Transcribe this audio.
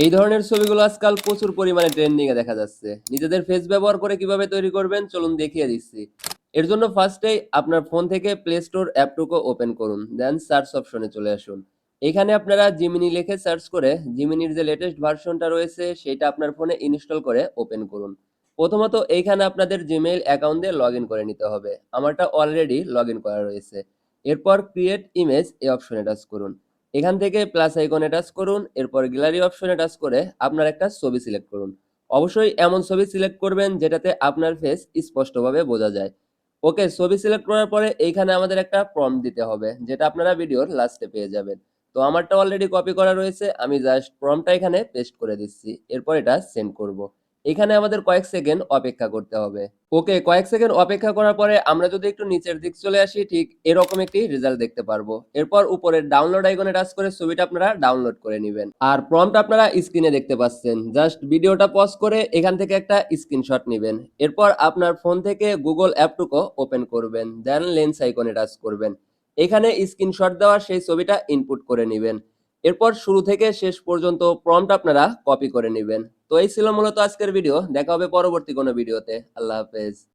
এই ধরনের ছবিগুলো আজকাল প্রচুর পরিমাণে ট্রেন্ডিং এ দেখা যাচ্ছে। নিজেদের ফেস ব্যবহার করে কীভাবে তৈরি করবেন, চলুন দেখিয়ে দিচ্ছি। এর জন্য ফার্স্টেই আপনার ফোন থেকে প্লে স্টোর অ্যাপটুকু ওপেন করুন দেন সার্চ অপশনে চলে আসুন। এখানে আপনারা জিমিনি লিখে সার্চ করে জিমিনির যে লেটেস্ট ভার্সনটা রয়েছে, সেটা আপনার ফোনে ইনস্টল করে ওপেন করুন। প্রথমত এইখানে আপনাদের জিমেইল অ্যাকাউন্ট লগ করে নিতে হবে। আমারটা অলরেডি লগ করা রয়েছে। এরপর ক্রিয়েট ইমেজ এই অপশনে টাচ করুন। এখান থেকে প্লাস আইকনে টাচ করুন, এরপর গ্যালারি অপশনে টাচ করে আপনার একটা ছবি সিলেক্ট করুন। অবশ্যই এমন ছবি সিলেক্ট করবেন যেটাতে আপনার ফেস স্পষ্টভাবে বোঝা যায়। ওকে ছবি সিলেক্ট করার পরে এইখানে আমাদের একটা প্রম্পট দিতে হবে, যেটা আপনারা ভিডিওর লাস্টে পেয়ে যাবেন। তো আমারটা অলরেডি কপি করা রয়েছে, আমি জাস্ট প্রম্পটটা এখানে পেস্ট করে দিচ্ছি, এরপর এটা সেন্ড করব। এখানে আমাদের কয়েক সেকেন্ড অপেক্ষা করতে হবে। ওকে কয়েক সেকেন্ড অপেক্ষা করার পরে আমরা যদি একটু নিচের দিক চলে আসি, ঠিক এরকম একটি রেজাল্ট দেখতে পারব। এরপর উপরে ডাউনলোড আইকনে টাচ করে ছবিটা আপনারা ডাউনলোড করে নেবেন। আর প্রম্পট আপনারা স্ক্রিনে দেখতে পাচ্ছেন। জাস্ট ভিডিওটা পজ করে এখান থেকে একটা স্ক্রিনশট নেবেন। এরপর আপনার ফোন থেকে গুগল অ্যাপটুকু ওপেন করবেন। দেন লেন্স আইকনে টাচ করবেন। এখানে স্ক্রিনশট দেওয়া সেই ছবিটা ইনপুট করে নেবেন। এরপর শুরু থেকে শেষ পর্যন্ত প্রম্পট আপনারা কপি করে নেবেন। তো এই ছিল মূলত আজকের ভিডিও দেখা হবে পরবর্তী কোনো ভিডিওতে আল্লাহ হাফেজ।